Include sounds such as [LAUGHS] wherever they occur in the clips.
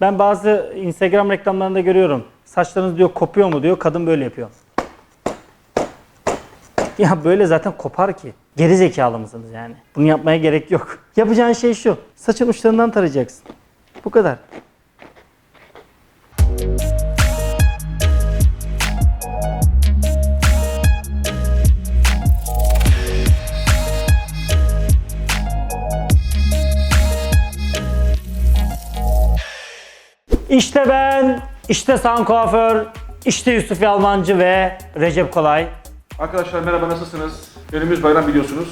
Ben bazı Instagram reklamlarında görüyorum. Saçlarınız diyor kopuyor mu diyor. Kadın böyle yapıyor. Ya böyle zaten kopar ki. Geri zekalı mısınız yani? Bunu yapmaya gerek yok. Yapacağın şey şu. Saçın uçlarından tarayacaksın. Bu kadar. İşte ben, işte San Kuaför, işte Yusuf Yalmancı ve Recep Kolay. Arkadaşlar merhaba nasılsınız? Önümüz bayram biliyorsunuz.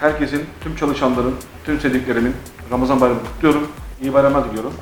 Herkesin, tüm çalışanların, tüm sevdiklerimin Ramazan bayramını kutluyorum. İyi bayramlar diliyorum.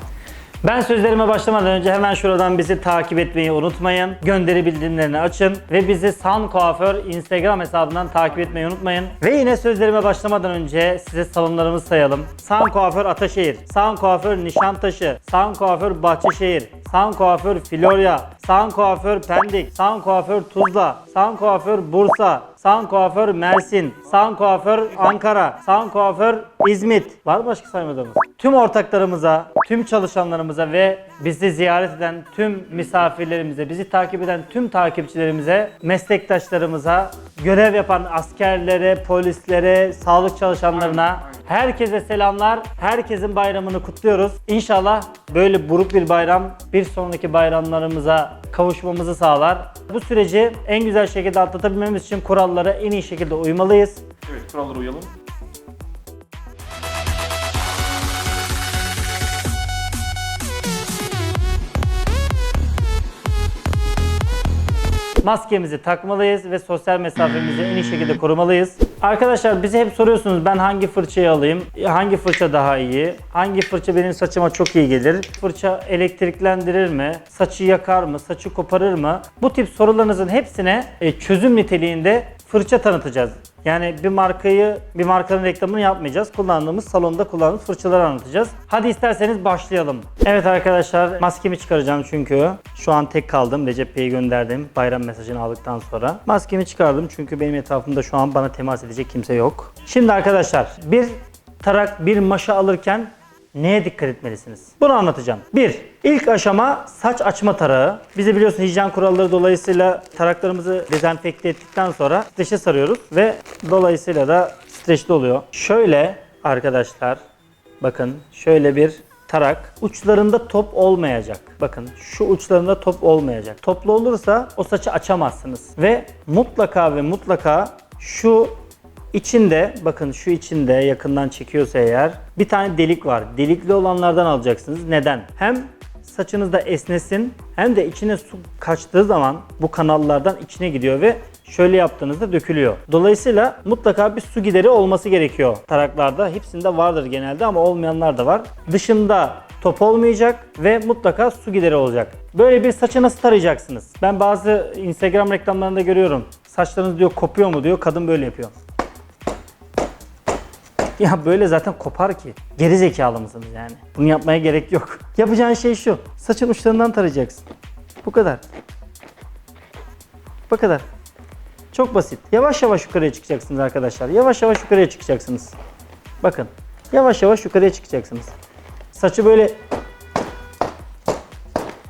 Ben sözlerime başlamadan önce hemen şuradan bizi takip etmeyi unutmayın. Gönderi bildirimlerini açın ve bizi San Kuaför Instagram hesabından takip etmeyi unutmayın. Ve yine sözlerime başlamadan önce size salonlarımızı sayalım. San Kuaför Ataşehir, San Kuaför Nişantaşı, San Kuaför Bahçeşehir, San Kuaför Florya, San Kuaför Pendik, San Kuaför Tuzla, San Kuaför Bursa, San Kuaför Mersin, San Kuaför Ankara, San Kuaför İzmit. Var mı başka saymadığımız? Tüm ortaklarımıza, tüm çalışanlarımıza ve bizi ziyaret eden tüm misafirlerimize, bizi takip eden tüm takipçilerimize, meslektaşlarımıza, görev yapan askerlere, polislere, sağlık çalışanlarına, herkese selamlar. Herkesin bayramını kutluyoruz. İnşallah böyle buruk bir bayram bir sonraki bayramlarımıza kavuşmamızı sağlar. Bu süreci en güzel şekilde atlatabilmemiz için kurallara en iyi şekilde uymalıyız. Evet, kurallara uyalım. Maskemizi takmalıyız ve sosyal mesafemizi en iyi şekilde korumalıyız. Arkadaşlar bize hep soruyorsunuz ben hangi fırçayı alayım? Hangi fırça daha iyi? Hangi fırça benim saçıma çok iyi gelir? Fırça elektriklendirir mi? Saçı yakar mı? Saçı koparır mı? Bu tip sorularınızın hepsine e, çözüm niteliğinde fırça tanıtacağız. Yani bir markayı, bir markanın reklamını yapmayacağız. Kullandığımız salonda kullandığımız fırçaları anlatacağız. Hadi isterseniz başlayalım. Evet arkadaşlar maskemi çıkaracağım çünkü. Şu an tek kaldım. Recep Bey'e gönderdim bayram mesajını aldıktan sonra. Maskemi çıkardım çünkü benim etrafımda şu an bana temas edecek kimse yok. Şimdi arkadaşlar bir tarak, bir maşa alırken Neye dikkat etmelisiniz? Bunu anlatacağım. 1. İlk aşama saç açma tarağı. Bizi biliyorsun hijyen kuralları dolayısıyla taraklarımızı dezenfekte ettikten sonra streçe sarıyoruz ve dolayısıyla da streçli oluyor. Şöyle arkadaşlar bakın şöyle bir tarak uçlarında top olmayacak. Bakın şu uçlarında top olmayacak. Toplu olursa o saçı açamazsınız. Ve mutlaka ve mutlaka şu İçinde bakın şu içinde yakından çekiyorsa eğer bir tane delik var. Delikli olanlardan alacaksınız. Neden? Hem saçınızda esnesin hem de içine su kaçtığı zaman bu kanallardan içine gidiyor ve şöyle yaptığınızda dökülüyor. Dolayısıyla mutlaka bir su gideri olması gerekiyor taraklarda. Hepsinde vardır genelde ama olmayanlar da var. Dışında top olmayacak ve mutlaka su gideri olacak. Böyle bir saçı nasıl tarayacaksınız? Ben bazı Instagram reklamlarında görüyorum. Saçlarınız diyor kopuyor mu diyor. Kadın böyle yapıyor. Ya böyle zaten kopar ki. Geri zekalı mısınız yani? Bunu yapmaya gerek yok. Yapacağın şey şu. Saçın uçlarından tarayacaksın. Bu kadar. Bu kadar. Çok basit. Yavaş yavaş yukarıya çıkacaksınız arkadaşlar. Yavaş yavaş yukarıya çıkacaksınız. Bakın. Yavaş yavaş yukarıya çıkacaksınız. Saçı böyle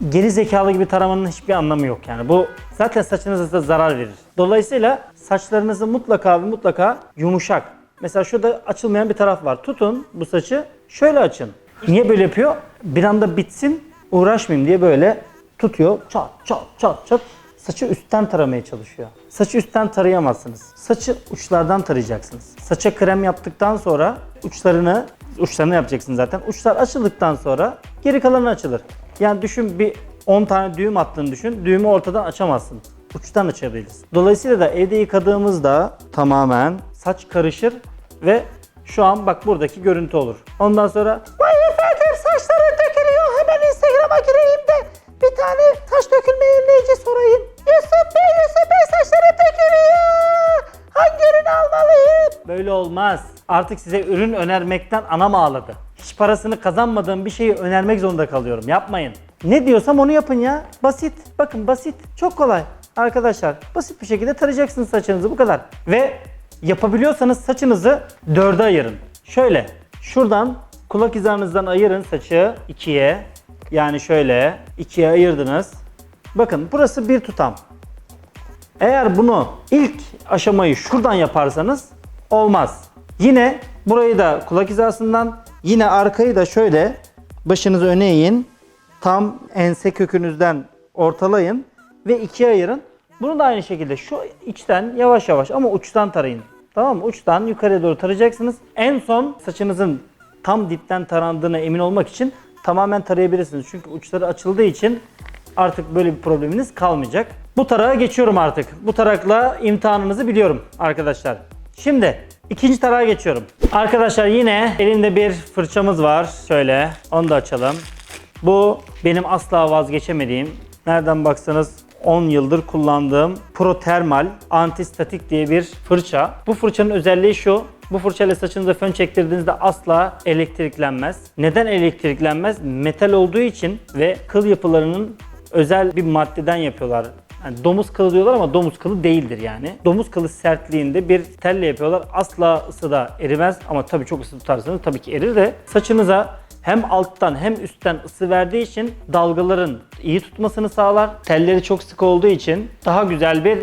geri zekalı gibi taramanın hiçbir anlamı yok yani. Bu zaten saçınıza zarar verir. Dolayısıyla saçlarınızı mutlaka ve mutlaka yumuşak. Mesela şurada açılmayan bir taraf var. Tutun bu saçı şöyle açın. Niye böyle yapıyor? Bir anda bitsin uğraşmayayım diye böyle tutuyor. Çat çat çat çat. Saçı üstten taramaya çalışıyor. Saçı üstten tarayamazsınız. Saçı uçlardan tarayacaksınız. Saça krem yaptıktan sonra uçlarını uçlarını yapacaksın zaten. Uçlar açıldıktan sonra geri kalanı açılır. Yani düşün bir 10 tane düğüm attığını düşün. Düğümü ortadan açamazsın. Uçtan açabiliriz. Dolayısıyla da evde yıkadığımızda tamamen saç karışır ve şu an bak buradaki görüntü olur. Ondan sonra Vay efendim saçları dökülüyor hemen Instagram'a gireyim de bir tane saç dökülme önleyici sorayım. Yusuf Bey Yusuf Bey saçları dökülüyor. Hangi ürünü almalıyım? Böyle olmaz. Artık size ürün önermekten anam ağladı. Hiç parasını kazanmadığım bir şeyi önermek zorunda kalıyorum. Yapmayın. Ne diyorsam onu yapın ya. Basit. Bakın basit. Çok kolay. Arkadaşlar basit bir şekilde tarayacaksınız saçınızı bu kadar. Ve yapabiliyorsanız saçınızı dörde ayırın. Şöyle şuradan kulak hizanızdan ayırın saçı ikiye. Yani şöyle ikiye ayırdınız. Bakın burası bir tutam. Eğer bunu ilk aşamayı şuradan yaparsanız olmaz. Yine burayı da kulak hizasından yine arkayı da şöyle başınızı öne eğin. Tam ense kökünüzden ortalayın ve ikiye ayırın. Bunu da aynı şekilde şu içten yavaş yavaş ama uçtan tarayın. Tamam mı? Uçtan yukarıya doğru tarayacaksınız. En son saçınızın tam dipten tarandığına emin olmak için tamamen tarayabilirsiniz. Çünkü uçları açıldığı için artık böyle bir probleminiz kalmayacak. Bu tarağa geçiyorum artık. Bu tarakla imtihanınızı biliyorum arkadaşlar. Şimdi ikinci tarağa geçiyorum. Arkadaşlar yine elimde bir fırçamız var. Şöyle onu da açalım. Bu benim asla vazgeçemediğim, nereden baksanız 10 yıldır kullandığım Protermal Antistatik diye bir fırça. Bu fırçanın özelliği şu. Bu fırçayla saçınıza fön çektirdiğinizde asla elektriklenmez. Neden elektriklenmez? Metal olduğu için ve kıl yapılarının özel bir maddeden yapıyorlar. Yani domuz kılı diyorlar ama domuz kılı değildir yani. Domuz kılı sertliğinde bir telle yapıyorlar. Asla ısıda erimez ama tabii çok ısı tutarsanız tabii ki erir de saçınıza hem alttan hem üstten ısı verdiği için dalgaların iyi tutmasını sağlar. Telleri çok sık olduğu için daha güzel bir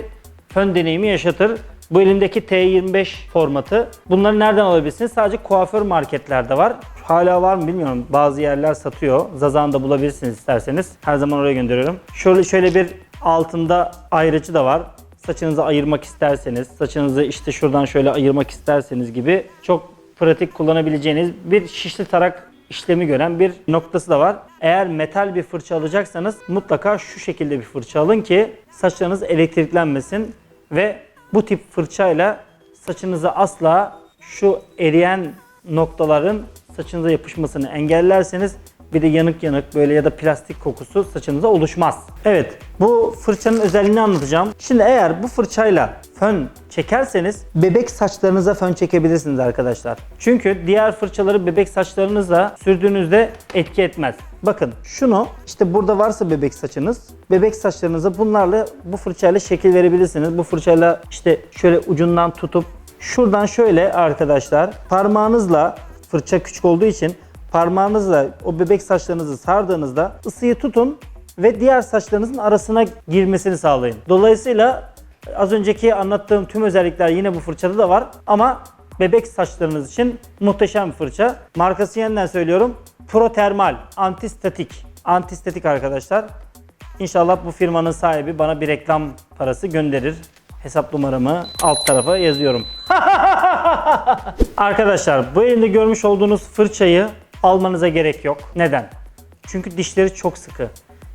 fön deneyimi yaşatır. Bu elimdeki T25 formatı. Bunları nereden alabilirsiniz? Sadece kuaför marketlerde var. Hala var mı bilmiyorum. Bazı yerler satıyor. Zazan'da bulabilirsiniz isterseniz. Her zaman oraya gönderiyorum. Şöyle şöyle bir altında ayrıcı da var. Saçınızı ayırmak isterseniz, saçınızı işte şuradan şöyle ayırmak isterseniz gibi çok pratik kullanabileceğiniz bir şişli tarak işlemi gören bir noktası da var. Eğer metal bir fırça alacaksanız mutlaka şu şekilde bir fırça alın ki saçlarınız elektriklenmesin ve bu tip fırçayla saçınıza asla şu eriyen noktaların saçınıza yapışmasını engellerseniz bir de yanık yanık böyle ya da plastik kokusu saçınıza oluşmaz. Evet bu fırçanın özelliğini anlatacağım. Şimdi eğer bu fırçayla fön çekerseniz bebek saçlarınıza fön çekebilirsiniz arkadaşlar. Çünkü diğer fırçaları bebek saçlarınızla sürdüğünüzde etki etmez. Bakın şunu işte burada varsa bebek saçınız bebek saçlarınıza bunlarla bu fırçayla şekil verebilirsiniz. Bu fırçayla işte şöyle ucundan tutup şuradan şöyle arkadaşlar parmağınızla fırça küçük olduğu için parmağınızla o bebek saçlarınızı sardığınızda ısıyı tutun ve diğer saçlarınızın arasına girmesini sağlayın. Dolayısıyla az önceki anlattığım tüm özellikler yine bu fırçada da var ama bebek saçlarınız için muhteşem bir fırça. Markası yeniden söylüyorum. Protermal, antistatik. Antistatik arkadaşlar. İnşallah bu firmanın sahibi bana bir reklam parası gönderir. Hesap numaramı alt tarafa yazıyorum. [LAUGHS] Arkadaşlar bu elimde görmüş olduğunuz fırçayı almanıza gerek yok. Neden? Çünkü dişleri çok sıkı.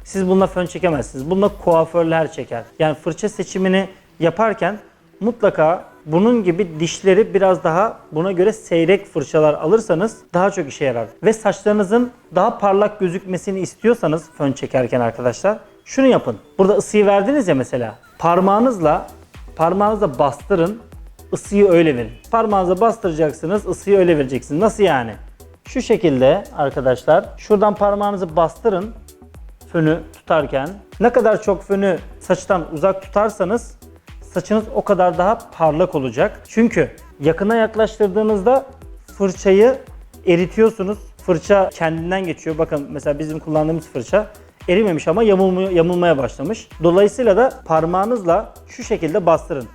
Siz bununla fön çekemezsiniz. Bununla kuaförler çeker. Yani fırça seçimini yaparken mutlaka bunun gibi dişleri biraz daha buna göre seyrek fırçalar alırsanız daha çok işe yarar. Ve saçlarınızın daha parlak gözükmesini istiyorsanız fön çekerken arkadaşlar şunu yapın. Burada ısıyı verdiniz ya mesela. Parmağınızla parmağınızla bastırın ısıyı öyle verin. Parmağınıza bastıracaksınız, ısıyı öyle vereceksiniz. Nasıl yani? Şu şekilde arkadaşlar, şuradan parmağınızı bastırın fönü tutarken. Ne kadar çok fönü saçtan uzak tutarsanız saçınız o kadar daha parlak olacak. Çünkü yakına yaklaştırdığınızda fırçayı eritiyorsunuz. Fırça kendinden geçiyor. Bakın mesela bizim kullandığımız fırça erimemiş ama yamulmaya, başlamış. Dolayısıyla da parmağınızla şu şekilde bastırın.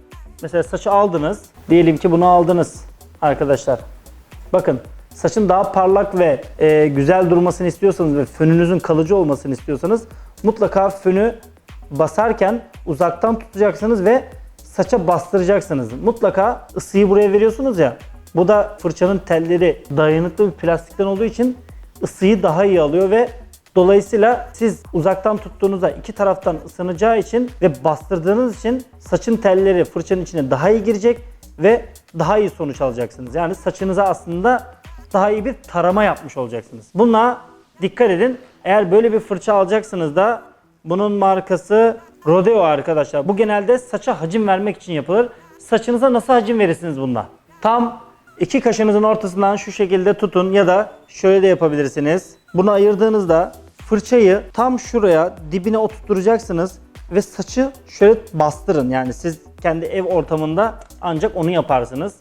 Mesela saçı aldınız. Diyelim ki bunu aldınız arkadaşlar. Bakın saçın daha parlak ve e, güzel durmasını istiyorsanız ve fönünüzün kalıcı olmasını istiyorsanız mutlaka fönü basarken uzaktan tutacaksınız ve saça bastıracaksınız. Mutlaka ısıyı buraya veriyorsunuz ya. Bu da fırçanın telleri dayanıklı bir plastikten olduğu için ısıyı daha iyi alıyor ve Dolayısıyla siz uzaktan tuttuğunuzda iki taraftan ısınacağı için ve bastırdığınız için saçın telleri fırçanın içine daha iyi girecek ve daha iyi sonuç alacaksınız. Yani saçınıza aslında daha iyi bir tarama yapmış olacaksınız. Buna dikkat edin. Eğer böyle bir fırça alacaksınız da bunun markası Rodeo arkadaşlar. Bu genelde saça hacim vermek için yapılır. Saçınıza nasıl hacim verirsiniz bununla? Tam iki kaşınızın ortasından şu şekilde tutun ya da şöyle de yapabilirsiniz. Bunu ayırdığınızda fırçayı tam şuraya dibine oturtacaksınız ve saçı şöyle bastırın. Yani siz kendi ev ortamında ancak onu yaparsınız.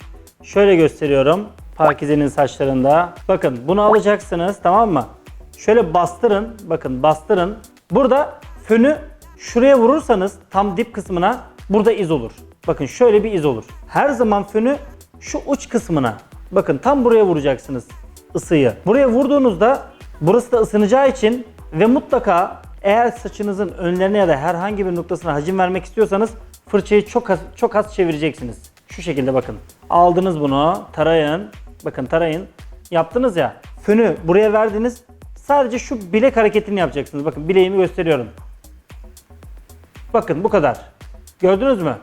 Şöyle gösteriyorum. Pakize'nin saçlarında. Bakın bunu alacaksınız tamam mı? Şöyle bastırın. Bakın bastırın. Burada fönü şuraya vurursanız tam dip kısmına burada iz olur. Bakın şöyle bir iz olur. Her zaman fönü şu uç kısmına bakın tam buraya vuracaksınız ısıyı. Buraya vurduğunuzda burası da ısınacağı için ve mutlaka eğer saçınızın önlerine ya da herhangi bir noktasına hacim vermek istiyorsanız fırçayı çok az, çok az çevireceksiniz. Şu şekilde bakın. Aldınız bunu, tarayın. Bakın tarayın. Yaptınız ya. Fönü buraya verdiniz. Sadece şu bilek hareketini yapacaksınız. Bakın bileğimi gösteriyorum. Bakın bu kadar. Gördünüz mü?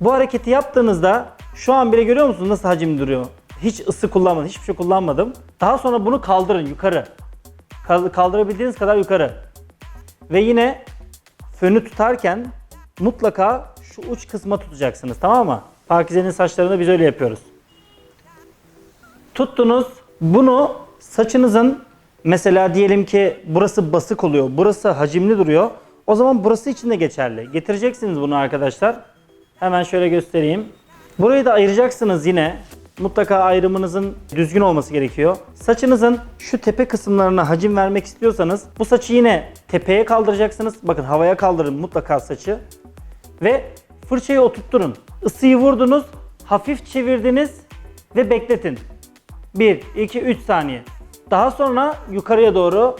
Bu hareketi yaptığınızda şu an bile görüyor musunuz nasıl hacim duruyor? Hiç ısı kullanmadım, hiçbir şey kullanmadım. Daha sonra bunu kaldırın yukarı. Kal- Kaldırabildiğiniz kadar yukarı. Ve yine fönü tutarken mutlaka şu uç kısma tutacaksınız tamam mı? Pakize'nin saçlarında biz öyle yapıyoruz. Tuttunuz. Bunu saçınızın mesela diyelim ki burası basık oluyor. Burası hacimli duruyor. O zaman burası için de geçerli. Getireceksiniz bunu arkadaşlar. Hemen şöyle göstereyim. Burayı da ayıracaksınız yine. Mutlaka ayrımınızın düzgün olması gerekiyor. Saçınızın şu tepe kısımlarına hacim vermek istiyorsanız bu saçı yine tepeye kaldıracaksınız. Bakın havaya kaldırın mutlaka saçı. Ve fırçayı oturtturun. Isıyı vurdunuz, hafif çevirdiniz ve bekletin. 1, 2, 3 saniye. Daha sonra yukarıya doğru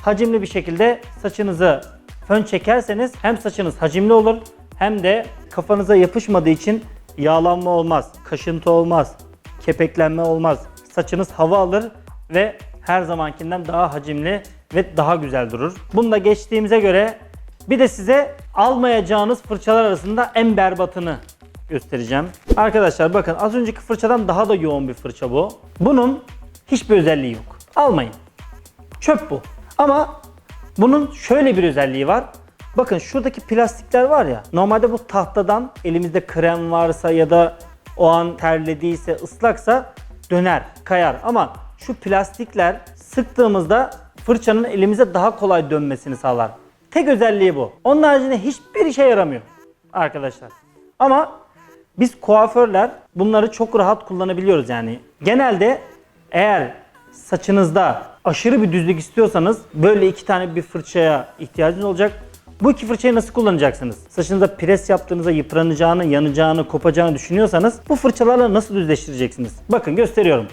hacimli bir şekilde saçınızı fön çekerseniz hem saçınız hacimli olur hem de kafanıza yapışmadığı için yağlanma olmaz, kaşıntı olmaz, kepeklenme olmaz. Saçınız hava alır ve her zamankinden daha hacimli ve daha güzel durur. Bunu da geçtiğimize göre bir de size almayacağınız fırçalar arasında en berbatını göstereceğim. Arkadaşlar bakın az önceki fırçadan daha da yoğun bir fırça bu. Bunun hiçbir özelliği yok. Almayın. Çöp bu. Ama bunun şöyle bir özelliği var. Bakın şuradaki plastikler var ya. Normalde bu tahtadan elimizde krem varsa ya da o an terlediyse, ıslaksa döner, kayar. Ama şu plastikler sıktığımızda fırçanın elimize daha kolay dönmesini sağlar. Tek özelliği bu. Onun haricinde hiçbir işe yaramıyor arkadaşlar. Ama biz kuaförler bunları çok rahat kullanabiliyoruz yani. Genelde eğer saçınızda aşırı bir düzlük istiyorsanız böyle iki tane bir fırçaya ihtiyacınız olacak. Bu iki fırçayı nasıl kullanacaksınız? Saçınızda pres yaptığınızda yıpranacağını, yanacağını, kopacağını düşünüyorsanız bu fırçalarla nasıl düzleştireceksiniz? Bakın gösteriyorum.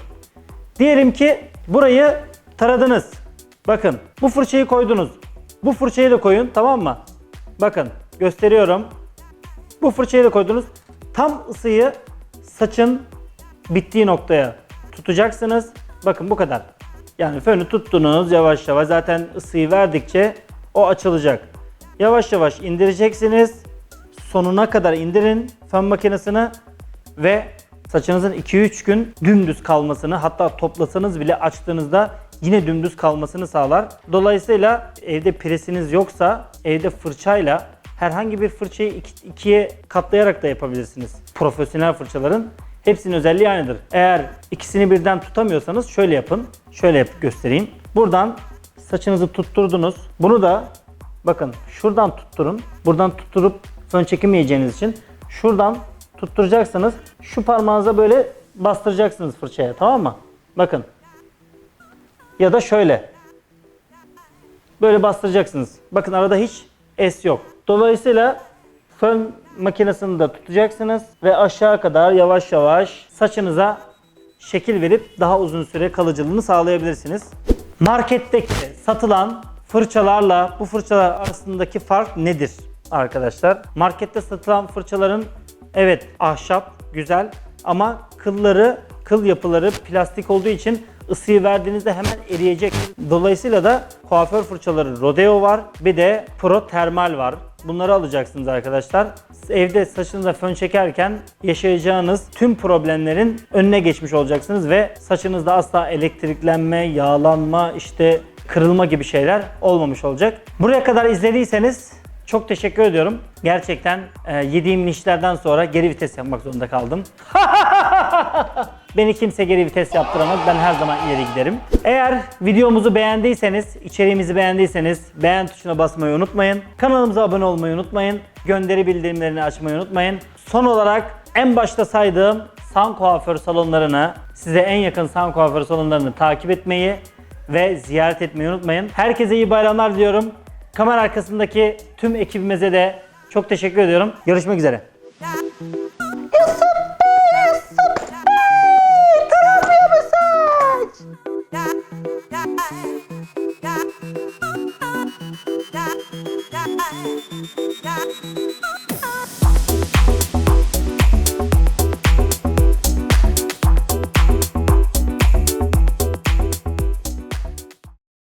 Diyelim ki burayı taradınız. Bakın bu fırçayı koydunuz. Bu fırçayı da koyun tamam mı? Bakın gösteriyorum. Bu fırçayı da koydunuz. Tam ısıyı saçın bittiği noktaya tutacaksınız. Bakın bu kadar. Yani fönü tuttunuz yavaş yavaş. Zaten ısıyı verdikçe o açılacak. Yavaş yavaş indireceksiniz. Sonuna kadar indirin fön makinesini ve saçınızın 2-3 gün dümdüz kalmasını hatta toplasanız bile açtığınızda yine dümdüz kalmasını sağlar. Dolayısıyla evde presiniz yoksa evde fırçayla herhangi bir fırçayı iki- ikiye katlayarak da yapabilirsiniz. Profesyonel fırçaların hepsinin özelliği aynıdır. Eğer ikisini birden tutamıyorsanız şöyle yapın. Şöyle yap göstereyim. Buradan saçınızı tutturdunuz. Bunu da bakın şuradan tutturun. Buradan tutturup fön çekemeyeceğiniz için şuradan tutturacaksınız. Şu parmağınıza böyle bastıracaksınız fırçaya tamam mı? Bakın. Ya da şöyle. Böyle bastıracaksınız. Bakın arada hiç es yok. Dolayısıyla fön makinesini de tutacaksınız ve aşağı kadar yavaş yavaş saçınıza şekil verip daha uzun süre kalıcılığını sağlayabilirsiniz. Marketteki satılan fırçalarla bu fırçalar arasındaki fark nedir arkadaşlar? Markette satılan fırçaların evet ahşap güzel ama kılları, kıl yapıları plastik olduğu için ısıyı verdiğinizde hemen eriyecek. Dolayısıyla da kuaför fırçaları Rodeo var. Bir de Pro Termal var. Bunları alacaksınız arkadaşlar. Evde saçınıza fön çekerken yaşayacağınız tüm problemlerin önüne geçmiş olacaksınız ve saçınızda asla elektriklenme, yağlanma, işte kırılma gibi şeyler olmamış olacak. Buraya kadar izlediyseniz çok teşekkür ediyorum. Gerçekten e, yediğim linçlerden sonra geri vites yapmak zorunda kaldım. [LAUGHS] Beni kimse geri vites yaptıramaz. Ben her zaman ileri giderim. Eğer videomuzu beğendiyseniz, içeriğimizi beğendiyseniz beğen tuşuna basmayı unutmayın. Kanalımıza abone olmayı unutmayın. Gönderi bildirimlerini açmayı unutmayın. Son olarak en başta saydığım San kuaför salonlarını Size en yakın salon kuaförü salonlarını takip etmeyi ve ziyaret etmeyi unutmayın. Herkese iyi bayramlar diliyorum. Kamera arkasındaki tüm ekibimize de çok teşekkür ediyorum. Görüşmek üzere.